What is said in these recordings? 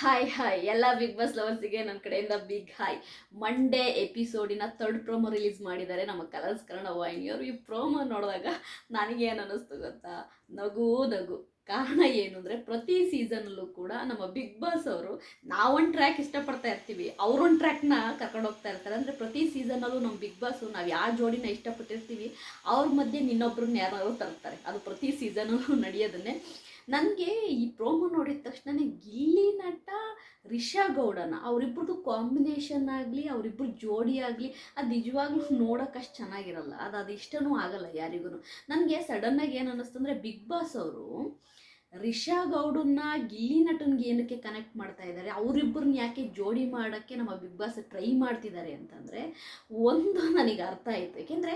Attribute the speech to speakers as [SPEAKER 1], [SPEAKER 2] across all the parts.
[SPEAKER 1] Hi hi ಎಲ್ಲ big Boss ಲವರ್ಸಿಗೆ ನನ್ನ ಕಡೆಯಿಂದ ಬಿಗ್ ಹಾಯ್ ಮಂಡೇ ಎಪಿಸೋಡಿನ ತರ್ಡ್ ಪ್ರೋಮೋ ರಿಲೀಸ್ ಮಾಡಿದ್ದಾರೆ ನಮ್ಮ ಕಲರ್ಸ್ ಕನ್ನಡ ವಾಹಿನಿಯವರು. ಈ ಪ್ರೋಮೋ ನೋಡಿದಾಗ ನನಗೆ ಏನು ಅನ್ನಿಸ್ತು ಗೊತ್ತಾ? ನಗು ನಗು. ಕಾರಣ ಏನು ಅಂದರೆ ಪ್ರತಿ ಸೀಸನಲ್ಲೂ ಕೂಡ ನಮ್ಮ ಬಿಗ್ ಬಾಸ್ ಅವರು ನಾವೊಂದು ಟ್ರ್ಯಾಕ್ ಇಷ್ಟಪಡ್ತಾ ಇರ್ತೀವಿ, ಅವ್ರೊಂದು ಟ್ರ್ಯಾಕ್ನ ಕರ್ಕೊಂಡು ಹೋಗ್ತಾ ಇರ್ತಾರೆ. ಅಂದರೆ ಪ್ರತಿ ಸೀಸನಲ್ಲೂ ನಮ್ಮ ಬಿಗ್ ಬಾಸು ನಾವು ಯಾವ ಜೋಡಿನ ಇಷ್ಟಪಟ್ಟಿರ್ತೀವಿ, ಅವ್ರ ಮಧ್ಯೆ ಇನ್ನೊಬ್ರನ್ನ ಯಾರು ತರ್ತಾರೆ. ಅದು ಪ್ರತಿ ಸೀಸನಲ್ಲೂ ನಡೆಯೋದನ್ನೇ ನನಗೆ ಈ ಪ್ರೋಮೋ ನೋಡಿದ ತಕ್ಷಣ ಗಿಲ್ಲಿ ನಟ ರಿಷಾ ಗೌಡನ ಅವರಿಬ್ರದ್ದು ಕಾಂಬಿನೇಷನ್ ಆಗಲಿ ಅವರಿಬ್ಬರು ಜೋಡಿ ಆಗಲಿ, ಅದು ನಿಜವಾಗ್ಲೂ ನೋಡೋಕೆ ಅಷ್ಟು ಚೆನ್ನಾಗಿರಲ್ಲ. ಅದು ಅದು ಇಷ್ಟನೂ ಆಗಲ್ಲ ಯಾರಿಗೂ ನನಗೆ ಸಡನ್ನಾಗಿ ಏನು ಅನ್ನಿಸ್ತು ಅಂದರೆ ಬಿಗ್ ಬಾಸ್ ಅವರು ರಿಷಾ ಗೌಡನ್ನ ಗಿಲ್ಲಿ ನಟನ್ಗೆ ಏನಕ್ಕೆ ಕನೆಕ್ಟ್ ಮಾಡ್ತಾ ಇದ್ದಾರೆ ಅವರಿಬ್ಬರನ್ನ ಯಾಕೆ ಜೋಡಿ ಮಾಡೋಕ್ಕೆ ನಮ್ಮ ಬಿಗ್ ಬಾಸ್ ಟ್ರೈ ಮಾಡ್ತಿದ್ದಾರೆ ಅಂತಂದರೆ, ಒಂದು ನನಗೆ ಅರ್ಥ ಆಯಿತು. ಏಕೆಂದರೆ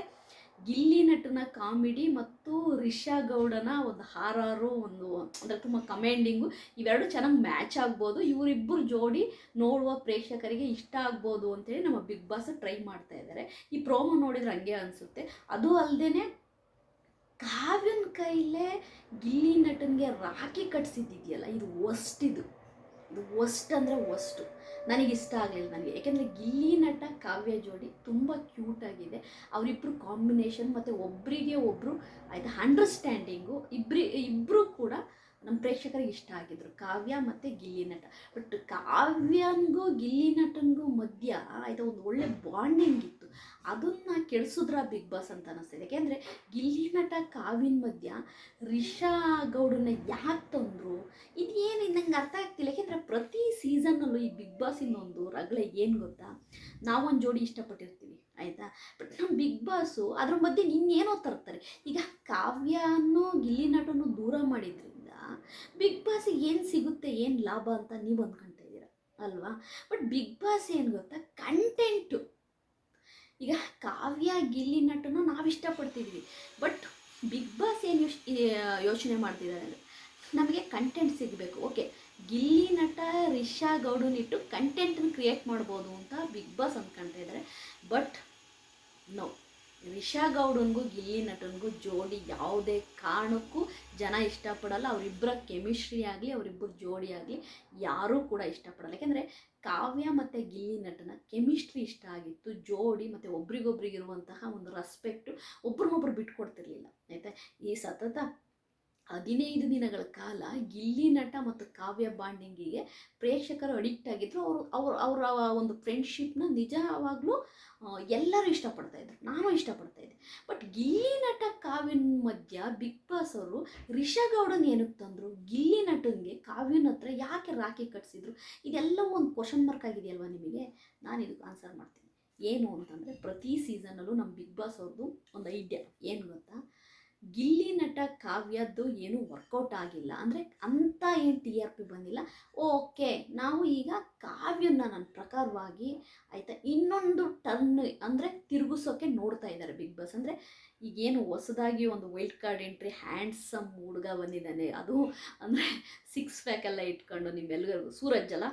[SPEAKER 1] ಗಿಲ್ಲಿ ನಟನ ಕಾಮಿಡಿ ಮತ್ತು ರಿಷಾ ಗೌಡನ ಒಂದು ಹಾರಾರು, ಒಂದು ಅಂದರೆ ತುಂಬ ಕಮೆಂಡಿಂಗು ಇವೆರಡು ಚೆನ್ನಾಗಿ ಮ್ಯಾಚ್ ಆಗ್ಬೋದು. ಇವರಿಬ್ಬರು ಜೋಡಿ ನೋಡುವ ಪ್ರೇಕ್ಷಕರಿಗೆ ಇಷ್ಟ ಆಗ್ಬೋದು ಅಂತೇಳಿ ನಮ್ಮ ಬಿಗ್ ಬಾಸ್ ಟ್ರೈ ಮಾಡ್ತಾ ಇದ್ದಾರೆ ಈ ಪ್ರೋಮೋ ನೋಡಿದ್ರೆ ಹಂಗೆ ಅನಿಸುತ್ತೆ. ಅದು ಅಲ್ಲದೆ ಕಾವ್ಯನ ಕೈಲೇ ಗಿಲ್ಲಿ ನಟನಿಗೆ ರಾಖಿ ಕಟ್ಸಿದ್ದಿದೆಯಲ್ಲ, ಇದು ಇದು. ವರ್ಸ್ಟ್ ಅಂದರೆ ವಸ್ಟು ನನಗೆ ಇಷ್ಟ ಆಗಲಿಲ್ಲ ನನಗೆ. ಯಾಕೆಂದರೆ ಗಿಲ್ಲಿ ನಟ ಕಾವ್ಯ ಜೋಡಿ ತುಂಬ ಕ್ಯೂಟಾಗಿದೆ ಅವರಿಬ್ಬರು ಕಾಂಬಿನೇಷನ್ ಮತ್ತು ಒಬ್ಬರಿಗೆ ಒಬ್ಬರು ಆಯಿತು ಅಂಡರ್ಸ್ಟ್ಯಾಂಡಿಂಗು ಇಬ್ಬರಿ ಇಬ್ಬರು ಕೂಡ ನಮ್ಮ ಪ್ರೇಕ್ಷಕರಿಗೆ ಇಷ್ಟ ಆಗಿದ್ರು. ಕಾವ್ಯ ಮತ್ತು ಗಿಲ್ಲಿ ನಟ. ಬಟ್ ಕಾವ್ಯನಿಗೂ, ಗಿಲ್ಲಿ ನಟನಿಗೂ ಮಧ್ಯ ಆಯಿತಾ ಒಂದು ಒಳ್ಳೆ ಬಾಂಡಿಂಗ್ ಇತ್ತು. ಅದನ್ನು ಕೆಡಿಸಿದ್ರ ಬಿಗ್ ಬಾಸ್ ಅಂತ ಅನ್ನಿಸ್ತಿದೆ ಯಾಕೆಂದರೆ ಗಿಲ್ಲಿ ನಟ, ಕಾವ್ಯನ ಮಧ್ಯ ರಿಷಾ ಗೌಡನ್ನ ಯಾಕೆ ತಂದರು? ಇದು ಏನು ನಂಗೆ ಅರ್ಥ ಆಗ್ತಿಲ್ಲ. ಯಾಕೆಂದರೆ ಪ್ರತಿ ಸೀಸನ್ನಲ್ಲೂ ಈ ಬಿಗ್ ಬಾಸಿನೊಂದು ರಗಳೆ ಏನು ಗೊತ್ತಾ? ನಾವೊಂದು ಜೋಡಿ ಇಷ್ಟಪಟ್ಟಿರ್ತೀವಿ. ಆಯಿತಾ? ಬಟ್ ನಮ್ಮ ಬಿಗ್ ಬಾಸು ಅದ್ರ ಮಧ್ಯೆ ಇನ್ನೇನೋ ತರ್ತಾರೆ. ಈಗ ಕಾವ್ಯನೂ, ಗಿಲ್ಲಿ ನಟನು ದೂರ ಮಾಡಿದ್ರಿಂದ ಬಿಗ್ ಬಾಸ್ ಏನು ಸಿಗುತ್ತೆ, ಏನು ಲಾಭ ಅಂತ ನೀವು ಅಂದ್ಕೊಳ್ತಾ ಇದ್ದೀರ? ಅಲ್ವಾ? ಬಟ್ ಬಿಗ್ ಬಾಸ್ ಏನು ಗೊತ್ತಾ? ಕಂಟೆಂಟು ಈಗ ಕಾವ್ಯ, ಗಿಲ್ಲಿ ನಟನ ನಾವು ಇಷ್ಟಪಡ್ತಿದ್ವಿ. ಬಟ್ ಬಿಗ್ ಬಾಸ್ ಏನು ಯೋಚ್ ಯೋಚನೆ ಮಾಡ್ತಿದ್ದಾರೆ ಅಂದರೆ ನಮಗೆ ಕಂಟೆಂಟ್ ಸಿಗಬೇಕು. ಓಕೆ ಗಿಲ್ಲಿ ನಟ ರಿಷಾ ಗೌಡನಿಟ್ಟು ಕಂಟೆಂಟನ್ನು ಕ್ರಿಯೇಟ್ ಮಾಡ್ಬೋದು ಅಂತ ಬಿಗ್ ಬಾಸ್ ಅಂದ್ಕೊಳ್ತಾ ಇದ್ದಾರೆ. ಬಟ್ ನೋ ರಿಷಾ ಗೌಡನ್ಗೂ ಗಿಲ್ಲಿ ನಟನಿಗೂ ಜೋಡಿ ಯಾವುದೇ ಕಾರಣಕ್ಕೂ ಜನ ಇಷ್ಟಪಡಲ್ಲ. ಅವರಿಬ್ಬರ ಕೆಮಿಸ್ಟ್ರಿ ಆಗಲಿ ಅವರಿಬ್ಬರ ಜೋಡಿ ಆಗಲಿ ಯಾರೂ ಕೂಡ ಇಷ್ಟಪಡಲ್ಲ. ಯಾಕೆಂದರೆ ಕಾವ್ಯ ಮತ್ತು ಗಿಲ್ಲಿ ನಟನ ಕೆಮಿಸ್ಟ್ರಿ ಇಷ್ಟ ಆಗಿತ್ತು. ಜೋಡಿ ಮತ್ತು ಒಬ್ರಿಗೊಬ್ರಿಗಿರುವಂತಹ ಒಂದು ರೆಸ್ಪೆಕ್ಟು ಒಬ್ರನ್ನೊಬ್ರು ಬಿಟ್ಕೊಡ್ತಿರ್ಲಿಲ್ಲ. ಆಯಿತಾ? ಈ ಸತತ ಹದಿನೈದು ದಿನಗಳ ಕಾಲ ಗಿಲ್ಲಿ ನಟ ಮತ್ತು ಕಾವ್ಯ ಬಾಂಡಿಂಗಿಗೆ ಪ್ರೇಕ್ಷಕರು ಅಡಿಕ್ಟ್ ಆಗಿದ್ರು. ಅವರು, ಅವ್ರ, ಅವರ ಒಂದು ಫ್ರೆಂಡ್ಶಿಪ್ನ ನಿಜವಾಗ್ಲೂ ಎಲ್ಲರೂ ಇಷ್ಟಪಡ್ತಾ ಇದ್ರು. ನಾನು ಇಷ್ಟಪಡ್ತಾ ಇದ್ದೆ. ಬಟ್ ಗಿಲ್ಲಿ ನಟ ಕಾವ್ಯನ ಮಧ್ಯ ಬಿಗ್ ಬಾಸ್ ಅವರು ರಿಷಗೌಡನ್ ಏನಕ್ಕೆ ತಂದರು? ಗಿಲ್ಲಿ ನಟನಿಗೆ ಕಾವ್ಯನ ಹತ್ರ ಯಾಕೆ ರಾಖಿ ಕಟ್ಸಿದ್ರು? ಇದೆಲ್ಲ ಒಂದು ಕ್ವಶನ್ ಮಾರ್ಕ್ ಆಗಿದೆಯಲ್ವಾ ನಿಮಗೆ? ನಾನು ಇದಕ್ಕೆ ಆನ್ಸರ್ ಮಾಡ್ತೀನಿ. ಏನು ಅಂತಂದರೆ ಪ್ರತಿ ಸೀಸನಲ್ಲೂ ನಮ್ಮ ಬಿಗ್ ಬಾಸ್ ಅವ್ರದ್ದು ಒಂದು ಐಡಿಯಾ ಏನು ಗೊತ್ತಾ? ಗಿಲ್ಲಿ ನಟ ಕಾವ್ಯದ್ದು ಏನೂ ವರ್ಕೌಟ್ ಆಗಿಲ್ಲ. ಅಂದರೆ ಅಂಥ ಏನು ಟಿ ಆರ್ ಪಿ ಬಂದಿಲ್ಲ. ಓಕೆ ನಾವು ಈಗ ಕಾವ್ಯನ ನನ್ನ ಪ್ರಕಾರವಾಗಿ ಆಯಿತಾ, ಇನ್ನೊಂದು ಟರ್ನ್ ಅಂದರೆ ತಿರುಗಿಸೋಕೆ ನೋಡ್ತಾ ಇದ್ದಾರೆ ಬಿಗ್ ಬಾಸ್ ಅಂದರೆ ಈಗೇನು ಹೊಸದಾಗಿ ಒಂದು ವೈಲ್ಡ್ ಕಾರ್ಡ್ ಎಂಟ್ರಿ ಹ್ಯಾಂಡ್ಸಮ್ ಹುಡುಗ ಬಂದಿದ್ದಾನೆ. ಅದು ಅಂದರೆ ಸಿಕ್ಸ್ ಪ್ಯಾಕೆಲ್ಲ ಇಟ್ಕೊಂಡು ನಿಮ್ಮೆಲ್ಲರಿಗೂ ಸೂರಜ್ ಅಲ್ಲ?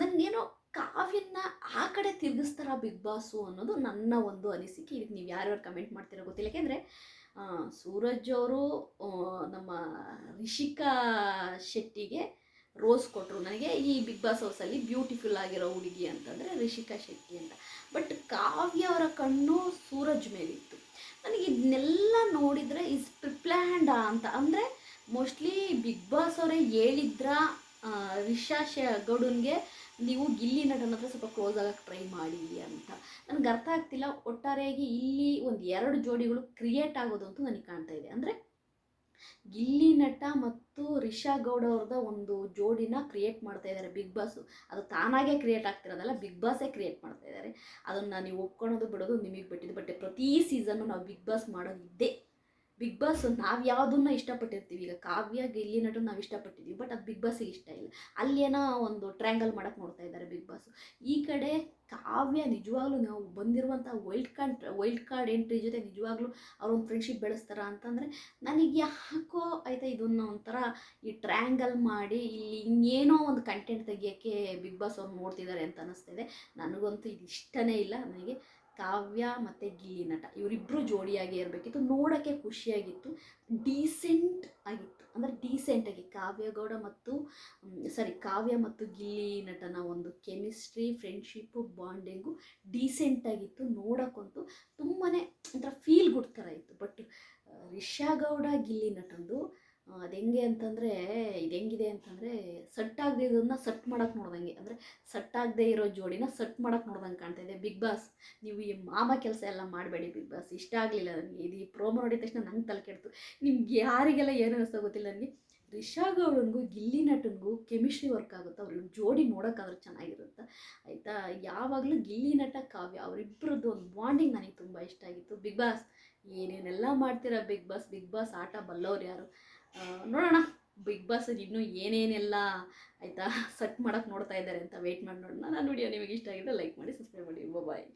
[SPEAKER 1] ನನಗೇನೋ ಕಾವ್ಯನ ಆ ಕಡೆ ತಿರುಗಿಸ್ತಾರ ಬಿಗ್ ಬಾಸು ಅನ್ನೋದು ನನ್ನ ಒಂದು ಅನಿಸಿಕೆ. ಇದಕ್ಕೆ ನೀವು ಯಾರ್ಯಾರು ಕಮೆಂಟ್ ಮಾಡ್ತೀರೋ ಗೊತ್ತಿಲ್ಲ. ಯಾಕೆಂದರೆ ಸೂರಜ್ ಅವರು ನಮ್ಮ ರಿಷಿಕಾ ಶೆಟ್ಟಿಗೆ ರೋಸ್ ಕೊಟ್ಟರು ನನಗೆ ಈ ಬಿಗ್ ಬಾಸ್ ಹೌಸಲ್ಲಿ ಬ್ಯೂಟಿಫುಲ್ ಆಗಿರೋ ಹುಡುಗಿ ಅಂತಂದರೆ ರಿಷಿಕಾ ಶೆಟ್ಟಿ ಅಂತ. ಬಟ್ ಕಾವ್ಯ ಅವರ ಕಣ್ಣು ಸೂರಜ್ ಮೇಲಿತ್ತು. ನನಗೆ ಇದನ್ನೆಲ್ಲ ನೋಡಿದರೆ ಇಸ್ ಪ್ರಿಪ್ಲ್ಯಾಂಡ ಅಂತ. ಅಂದರೆ ಮೋಸ್ಟ್ಲಿ ಬಿಗ್ ಬಾಸ್ ಅವರೇ ಹೇಳಿದ್ರ ರಿಷಾ ಶ ಗೌಡನ್ಗೆ ನೀವು ಗಿಲ್ಲಿ ನಟನ ಹತ್ರ ಸ್ವಲ್ಪ ಕ್ಲೋಸ್ ಆಗಕ್ಕೆ ಟ್ರೈ ಮಾಡಿ ಅಂತ. ನನಗೆ ಅರ್ಥ ಆಗ್ತಿಲ್ಲ, ಒಟ್ಟಾರೆಯಾಗಿ ಇಲ್ಲಿ ಒಂದು ಎರಡು ಜೋಡಿಗಳು ಕ್ರಿಯೇಟ್ ಆಗೋದು ಅಂತೂ ನನಗೆ ಕಾಣ್ತಾ ಇದೆ. ಅಂದರೆ ಗಿಲ್ಲಿ ನಟ ಮತ್ತು ರಿಷಾ ಗೌಡ ಅವ್ರದ ಒಂದು ಜೋಡಿನ ಕ್ರಿಯೇಟ್ ಮಾಡ್ತಾ ಇದ್ದಾರೆ ಬಿಗ್ ಬಾಸು ಅದು ತಾನಾಗೆ ಕ್ರಿಯೇಟ್ ಆಗ್ತಿರೋದಲ್ಲ ಬಿಗ್ ಬಾಸೇ ಕ್ರಿಯೇಟ್ ಮಾಡ್ತಾ ಇದ್ದಾರೆ ಅದನ್ನು ನೀವು ಒಪ್ಕೊಳ್ಳೋದು ಬಿಡೋದು ನಿಮಗೆ ಬಿಟ್ಟಿದ್ದು ಬಟ್ ಪ್ರತಿ ಸೀಸನ್ನು ನಾವು ಬಿಗ್ ಬಾಸ್ ಮಾಡೋದು ಇದ್ದೇ ಬಿಗ್ ಬಾಸ್ ನಾವು ಯಾವುದನ್ನ ಇಷ್ಟಪಟ್ಟಿರ್ತೀವಿ. ಈಗ ಕಾವ್ಯ ಗಿಲ್ಲಿ ನಟು ನಾವು ಇಷ್ಟಪಟ್ಟಿದ್ದೀವಿ ಬಟ್ ಅದು ಬಿಗ್ ಬಾಸಿಗೆ ಇಷ್ಟ ಇಲ್ಲ. ಅಲ್ಲೇನೋ ಒಂದು ಟ್ರ್ಯಾಂಗಲ್ ಮಾಡೋಕ್ಕೆ ನೋಡ್ತಾ ಇದ್ದಾರೆ ಬಿಗ್ ಬಾಸ್ ಈ ಕಡೆ ಕಾವ್ಯ ನಿಜವಾಗ್ಲೂ ನಾವು ಬಂದಿರುವಂಥ wild card wild card entry ಜೊತೆ ನಿಜವಾಗ್ಲೂ ಅವ್ರೊಂದು ಫ್ರೆಂಡ್ಶಿಪ್ ಬೆಳೆಸ್ತಾರ ಅಂತಂದರೆ ನನಗೆ ಯಾಕೋ ಆಯಿತಾ ಇದನ್ನ ಒಂಥರ ಈ ಟ್ರ್ಯಾಂಗಲ್ ಮಾಡಿ ಇಲ್ಲಿ ಇನ್ನೇನೋ ಒಂದು ಕಂಟೆಂಟ್ ತೆಗಿಯೋಕ್ಕೆ ಬಿಗ್ ಬಾಸ್ ಅವ್ರು ನೋಡ್ತಿದ್ದಾರೆ ಅಂತ ಅನ್ನಿಸ್ತಿದೆ ನನಗಂತೂ ಇದು ಇಷ್ಟನೇ ಇಲ್ಲ. ನನಗೆ ಕಾವ್ಯ ಮತ್ತು ಗಿಲ್ಲಿ ನಟ ಇವರಿಬ್ಬರು ಜೋಡಿಯಾಗಿ ಇರಬೇಕಿತ್ತು, ನೋಡೋಕ್ಕೆ ಖುಷಿಯಾಗಿತ್ತು ಡೀಸೆಂಟ್ ಆಗಿತ್ತು. ಅಂದರೆ ಡೀಸೆಂಟಾಗಿ ಕಾವ್ಯಗೌಡ ಮತ್ತು ಸಾರಿ ಕಾವ್ಯ ಮತ್ತು ಗಿಲ್ಲಿ ನಟನ ಒಂದು ಕೆಮಿಸ್ಟ್ರಿ ಫ್ರೆಂಡ್ಶಿಪ್ಪು ಬಾಂಡಿಂಗು ಡೀಸೆಂಟಾಗಿತ್ತು ನೋಡೋಕ್ಕಂತೂ ತುಂಬಾ ಒಂಥರ ಫೀಲ್ ಗುಡ್ ಥರ ಇತ್ತು. ಬಟ್ ರಿಷಾ ಗೌಡ ಗಿಲ್ಲಿ ನಟಂದು ಅದು ಹೆಂಗೆ ಅಂತಂದರೆ, ಇದು ಹೆಂಗಿದೆ ಅಂತಂದರೆ, ಸಟ್ ಆಗದೆ ಇರೋದನ್ನ ಸಟ್ ಮಾಡೋಕ್ಕೆ ನೋಡ್ದಂಗೆ. ಅಂದರೆ ಸಟ್ ಆಗದೆ ಇರೋ ಜೋಡಿನ ಸಟ್ ಮಾಡೋಕ್ಕೆ ನೋಡ್ದಂಗೆ ಕಾಣ್ತಾ ಇದೆ. ಬಿಗ್ ಬಾಸ್, ನೀವು ಈ ಮಾಮ ಕೆಲಸ ಎಲ್ಲ ಮಾಡಬೇಡಿ ಬಿಗ್ ಬಾಸ್. ಇಷ್ಟ ಆಗಲಿಲ್ಲ ನನಗೆ ಇದು ಈ ಪ್ರೋಮೋ ನೋಡಿದ ತಕ್ಷಣ ನಂಗೆ ತಲೆ ಕೆಡ್ತು. ನಿಮ್ಗೆ ಯಾರಿಗೆಲ್ಲ ಏನು ಅನಿಸ್ತಾ ಗೊತ್ತಿಲ್ಲ ನನಗೆ ರಿಷಾ ಗೌಡನಿಗೂ ಗಿಲ್ಲಿ ನಟನಿಗೂ ಕೆಮಿಸ್ಟ್ರಿ ವರ್ಕ್ ಆಗುತ್ತೆ? ಅವ್ರ ಜೋಡಿ ನೋಡೋಕ್ಕಾದ್ರೂ ಚೆನ್ನಾಗಿರುತ್ತೆ? ಆಯಿತಾ? ಯಾವಾಗಲೂ ಗಿಲ್ಲಿ ನಟ ಕಾವ್ಯ ಅವರಿಬ್ಬರದ್ದು ಒಂದು ಬಾಂಡಿಂಗ್ ನನಗೆ ತುಂಬ ಇಷ್ಟ ಆಗಿತ್ತು. ಬಿಗ್ ಬಾಸ್, ಏನೇನೆಲ್ಲ ಮಾಡ್ತೀರಾ ಬಿಗ್ ಬಾಸ್? ಬಿಗ್ ಬಾಸ್ ಆಟ ಬಲ್ಲವ್ರು ಯಾರು? ನೋಡೋಣ. ಬಿಗ್ ಬಾಸ್ ಇನ್ನೂ ಏನೇನೆಲ್ಲ ಆಯಿತಾ? ಸೆಟ್ ಮಾಡೋಕ್ಕೆ ನೋಡ್ತಾ ಇದ್ದಾರೆ ಅಂತ ವೆಯ್ಟ್ ಮಾಡಿ ನೋಡೋಣ. ನಾನು ವಿಡಿಯೋ ನಿಮಗೆ ಇಷ್ಟ ಆಗಿದ್ರೆ ಲೈಕ್ ಮಾಡಿ ಸಬ್ಸ್ಕ್ರೈಬ್ ಮಾಡಿ. ಬಾಯ್